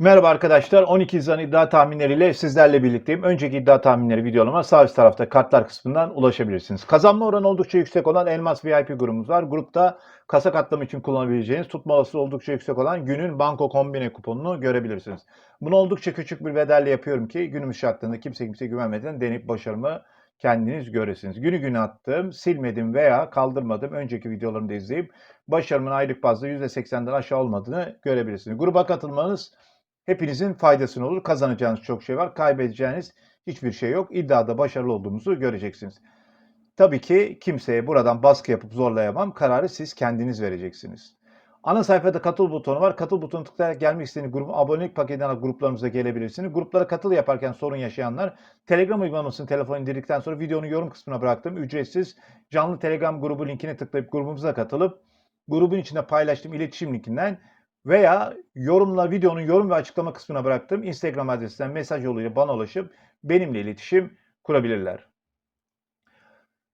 Merhaba arkadaşlar. 12 Haziran iddia tahminleriyle sizlerle birlikteyim. Önceki iddia tahminleri videolama sağ üst tarafta kartlar kısmından ulaşabilirsiniz. Kazanma oranı oldukça yüksek olan Elmas VIP grubumuz var. Grupta kasa katlama için kullanabileceğiniz tutma oldukça yüksek olan günün banko kombine kuponunu görebilirsiniz. Bunu oldukça küçük bir bedelle yapıyorum ki günümüz şartlarında kimse kimse güvenmeden deneyip başarımı kendiniz göresiniz. Günü günü attım, silmedim veya kaldırmadım. Önceki videolarımda izleyip başarımın aylık bazda %80'den aşağı olmadığını görebilirsiniz. Gruba katılmanız hepinizin faydasına olur. Kazanacağınız çok şey var. Kaybedeceğiniz hiçbir şey yok. İddiada başarılı olduğumuzu göreceksiniz. Tabii ki kimseye buradan baskı yapıp zorlayamam. Kararı siz kendiniz vereceksiniz. Ana sayfada katıl butonu var. Katıl butonu tıklayarak gelmek istediğiniz grup abonelik paketinden alıp gruplarımıza gelebilirsiniz. Gruplara katıl yaparken sorun yaşayanlar Telegram uygulamasını telefona indirdikten sonra videonun yorum kısmına bıraktığım ücretsiz canlı Telegram grubu linkine tıklayıp grubumuza katılıp grubun içinde paylaştığım iletişim linkinden veya yorumla videonun yorum ve açıklama kısmına bıraktığım Instagram adresinden mesaj yoluyla bana ulaşıp benimle iletişim kurabilirler.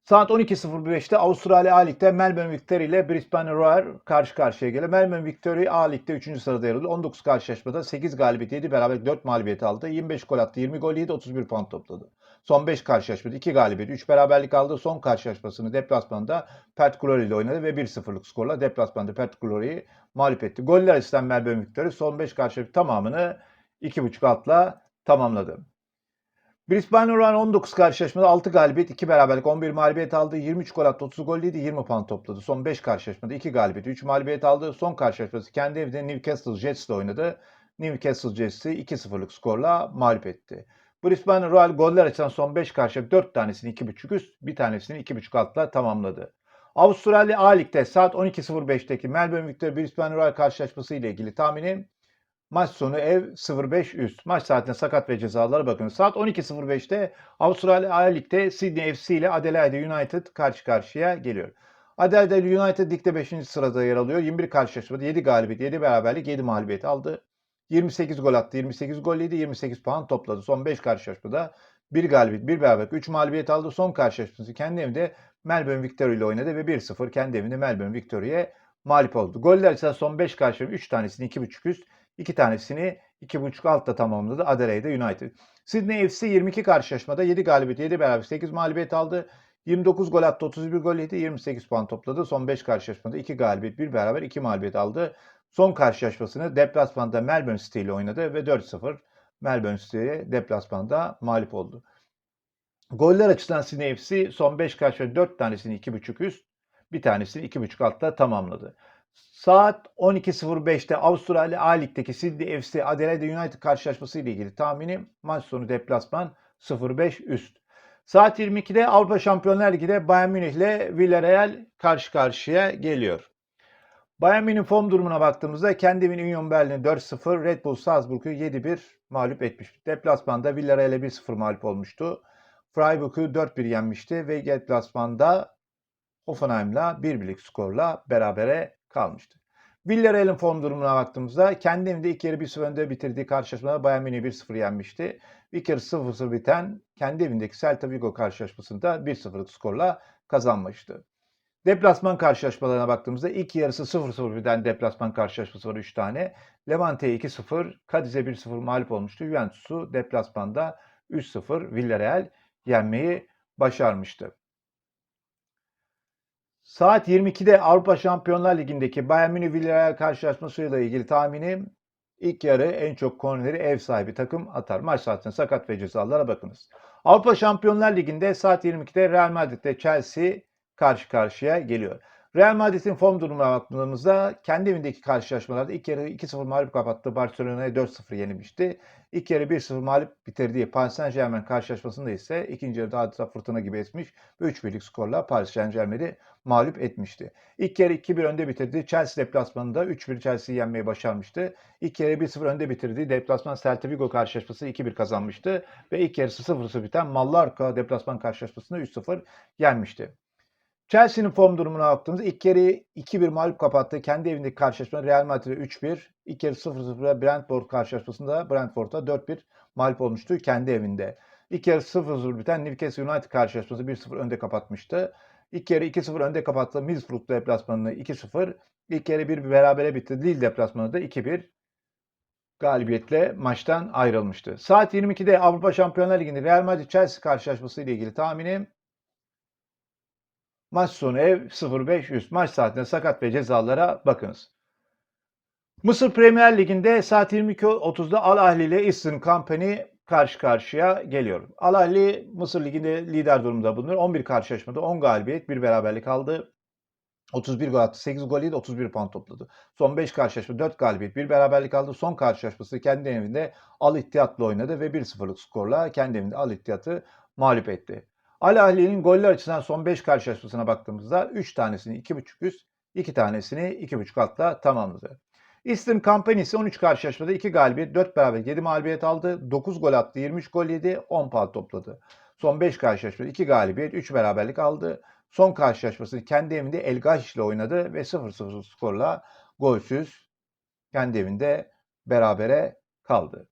Saat 12.05'te Avustralya A Lig'de Melbourne Victory ile Brisbane Roar karşı karşıya geliyor. Melbourne Victory A Lig'de 3. sırada yer alıyor. 19 karşılaşmada 8 galibiyet 7 beraber 4 mağlubiyet aldı. 25 gol attı, 20 gol yedi, 31 puan topladı. Son 5 karşılaşmada 2 galibiyet, 3 beraberlik aldı. Son karşılaşmasını deplasmanda Perth Glory ile oynadı ve 1-0'lık skorla deplasmanda Perth Glory'yi mağlup etti. Goller açısından Melbourne Victory son 5 karşılaşma tamamını 2.5 atla tamamladı. Brisbane Roar 19 karşılaşmada 6 galibiyet, 2 beraberlik, 11 mağlubiyet aldı. 23 gol attı, 30 gol yedi, 20 puan topladı. Son 5 karşılaşmada 2 galibiyet, 3 mağlubiyet aldı. Son karşılaşması kendi evinde Newcastle Jets ile oynadı. Newcastle Jets'i 2-0'lık skorla mağlup etti. Brisbane Royal goller açan son 5 karşı 4 tanesini 2.5 üst, bir tanesini 2.5 altla tamamladı. Avustralya A Lig'de saat 12.05'teki Melbourne Victory Brisbane Royal karşılaşması ile ilgili tahminim maç sonu ev 0.5 üst. Maç saatine sakat ve cezalara bakın. Saat 12.05'te Avustralya Lig'de Sydney FC ile Adelaide United karşı karşıya geliyor. Adelaide United ligde 5. sırada yer alıyor. 21 karşılaşmada 7 galibiyet, 7 beraberlik, 7 mağlubiyet aldı. 28 gol attı, 28 gol yedi, 28 puan topladı. Son 5 karşılaşmada 1 galibiyet, 1 beraberlik, 3 mağlubiyet aldı. Son karşılaşması kendi evinde Melbourne Victory ile oynadı ve 1-0 kendi evinde Melbourne Victory'ye mağlup oldu. Goller ise son 5 karşılaşma 3 tanesini 2.5 üst, 2 tanesini 2.5 altta tamamladı Adelaide United. Sydney FC 22 karşılaşmada 7 galibiyet, 7 beraberlik, 8 mağlubiyet aldı. 29 gol attı, 31 gol yedi, 28 puan topladı. Son 5 karşılaşmada 2 galibiyet, 1 beraber, 2 mağlubiyet aldı. Son karşılaşmasını deplasmanda Melbourne City ile oynadı ve 4-0 Melbourne City'ye deplasmanda mağlup oldu. Goller açısından Sydney FC son 5 karşılaşma 4 tanesini 2.5 üst, bir tanesini 2.5 altta tamamladı. Saat 12.05'te Avustralya A Lig'deki Sydney FC Adelaide United karşılaşması ile ilgili tahminim maç sonu deplasman 0.5 üst. Saat 22'de Avrupa Şampiyonlar Ligi'de Bayern Münih ile Villarreal karşı karşıya geliyor. Bayern Münih'in form durumuna baktığımızda kendi evini Union Berlin'i 4-0, Red Bull Salzburg'u 7-1 mağlup etmiş. Deplasmanda Villarreal'e 1-0 mağlup olmuştu. Freiburg'u 4-1 yenmişti ve deplasmanda Hoffenheim'la 1-1'lik skorla berabere kalmıştı. Villarreal'in form durumuna baktığımızda kendi evinde ilk yarı 1-0 önde bitirdiği karşılaşmada Bayern Münih'i 1-0 yenmişti. İlk yarı 0-0 biten kendi evindeki Celta Vigo karşılaşmasında 1-0'lık skorla kazanmıştı. Deplasman karşılaşmalarına baktığımızda ilk yarısı 0-0 biten deplasman karşılaşması var 3 tane. Levante 2-0, Cadiz'e 1-0 mağlup olmuştu. Juventus'u deplasmanda 3-0 Villarreal yenmeyi başarmıştı. Saat 22'de Avrupa Şampiyonlar Ligi'ndeki Bayern Münih Villarreal karşılaşmasıyla ilgili tahminim ilk yarı en çok korneri ev sahibi takım atar. Maç saatinde sakat ve cezalara bakınız. Avrupa Şampiyonlar Ligi'nde saat 22'de Real Madrid'de Chelsea karşı karşıya geliyor. Real Madrid'in form durumuna baktığımızda kendi evindeki karşılaşmalarda ilk yarı 2-0 mağlup kapattı. Barcelona'ya 4-0 yenilmişti. İlk yarı 1-0 mağlup bitirdiği Paris Saint Germain karşılaşmasında ise ikinci yarıda adeta fırtına gibi esmiş ve 3-1'lik skorla Paris Saint Germain'i mağlup etmişti. İlk yarı 2-1 önde bitirdi. Chelsea deplasmanında 3-1 Chelsea'yi yenmeyi başarmıştı. İlk yarı 1-0 önde bitirdi. Deplasman Celta Vigo karşılaşması 2-1 kazanmıştı. Ve ilk yarısı 0-0 biten Mallorca deplasman karşılaşmasında 3-0 yenmişti. Chelsea'nin form durumuna baktığımızda ilk yarı 2-1 mağlup kapattı. Kendi evindeki karşılaşma Real Madrid'e 3-1. İlk yarı 0-0 Brentford karşılaşmasında Brentford'a 4-1 mağlup olmuştu kendi evinde. İlk yarı 0-0 biten Newcastle United karşılaşması 1-0 önde kapatmıştı. İlk yarı 2-0 önde kapattı Middlesbrough deplasmanını 2-0. İlk yarı 1 berabere bitti. Lille deplasmanı da 2-1 galibiyetle maçtan ayrılmıştı. Saat 22'de Avrupa Şampiyonlar Ligi'nde Real Madrid Chelsea karşılaşması ile ilgili tahminim maç sonu ev 0-5 üst. Maç saatinde sakat ve cezalara bakınız. Mısır Premier Ligi'nde saat 22.30'da Al Ahli ile Eastern Company karşı karşıya geliyor. Al Ahli Mısır Ligi'nde lider durumda bulunuyor. 11 karşılaşmada 10 galibiyet, 1 beraberlik aldı. 31 gol attı, 8 gol yedi, 31 puan topladı. Son 5 karşılaşma 4 galibiyet, 1 beraberlik aldı. Son karşılaşması kendi evinde Al İttihad'la oynadı ve 1-0'lık skorla kendi evinde Al İttihad'ı mağlup etti. Al Ahli'nin goller açısından son 5 karşılaşmasına baktığımızda 3 tanesini 2.5 üst, 2 tanesini 2.5 altla tamamladı. Eastern Company ise 13 karşılaşmada 2 galibiyet, 4 beraber 7 mağlubiyet aldı. 9 gol attı, 23 gol yedi, 10 puan topladı. Son 5 karşılaşmada 2 galibiyet, 3 beraberlik aldı. Son karşılaşmasını kendi evinde El Gaş ile oynadı ve 0-0 skorla golsüz kendi evinde berabere kaldı.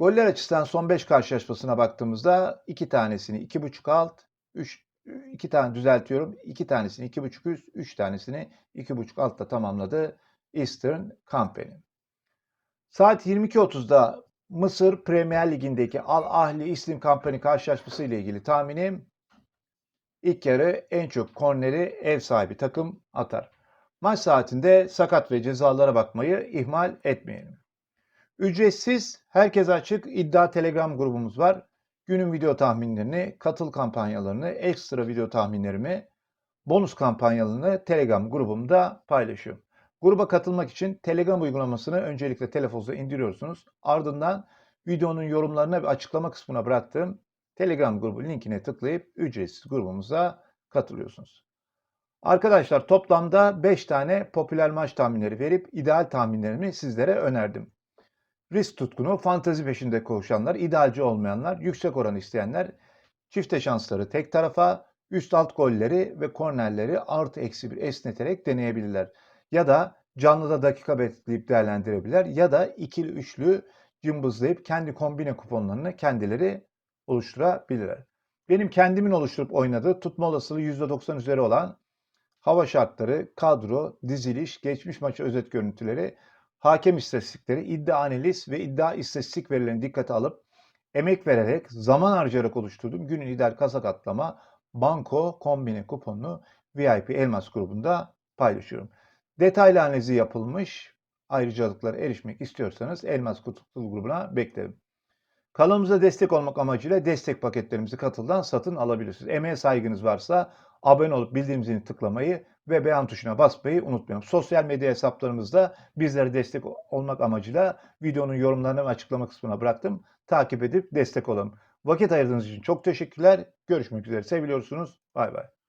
Goller açısından son 5 karşılaşmasına baktığımızda 2 tanesini 2.5 alt, 3 2 tane düzeltiyorum. 2 tanesini 2.5 üst, 3 tanesini 2.5 altta tamamladı Eastern Company. Saat 22.30'da Mısır Premier Ligi'ndeki Al Ahli Eastern Company karşılaşması ile ilgili tahminim ilk yarı en çok korneri ev sahibi takım atar. Maç saatinde sakat ve cezalara bakmayı ihmal etmeyelim. Ücretsiz, herkese açık iddia Telegram grubumuz var. Günün video tahminlerini, katıl kampanyalarını, ekstra video tahminlerimi, bonus kampanyalarını Telegram grubumda paylaşıyorum. Gruba katılmak için Telegram uygulamasını öncelikle telefonunuza indiriyorsunuz. Ardından videonun yorumlarına ve açıklama kısmına bıraktığım Telegram grubu linkine tıklayıp ücretsiz grubumuza katılıyorsunuz. Arkadaşlar toplamda 5 tane popüler maç tahminleri verip ideal tahminlerimi sizlere önerdim. Risk tutkunu, fantazi peşinde koşanlar, idealci olmayanlar, yüksek oran isteyenler, çifte şansları tek tarafa, üst alt golleri ve kornerleri artı eksi bir esneterek deneyebilirler. Ya da canlıda dakika bekleyip değerlendirebilirler ya da ikili üçlü cımbızlayıp kendi kombine kuponlarını kendileri oluşturabilirler. Benim kendimin oluşturup oynadığı tutma olasılığı %90 üzeri olan hava şartları, kadro, diziliş, geçmiş maçı özet görüntüleri, hakem istatistikleri, iddia analiz ve iddia istatistik verilerini dikkate alıp emek vererek, zaman harcayarak oluşturduğum günün ideal kazak atlama, banko, kombine kuponunu VIP Elmas grubunda paylaşıyorum. Detaylı analizi yapılmış ayrıcalıklara erişmek istiyorsanız Elmas Kutuplu grubuna beklerim. Kanalımıza destek olmak amacıyla destek paketlerimizi katıldan satın alabilirsiniz. Emeğe saygınız varsa abone olup bildirim zilini tıklamayı ve beğen tuşuna basmayı unutmayın. Sosyal medya hesaplarımızda bizlere destek olmak amacıyla videonun yorumlarını ve açıklama kısmına bıraktım. Takip edip destek olun. Vakit ayırdığınız için çok teşekkürler. Görüşmek üzere. Seviliyorsunuz. Bay bay.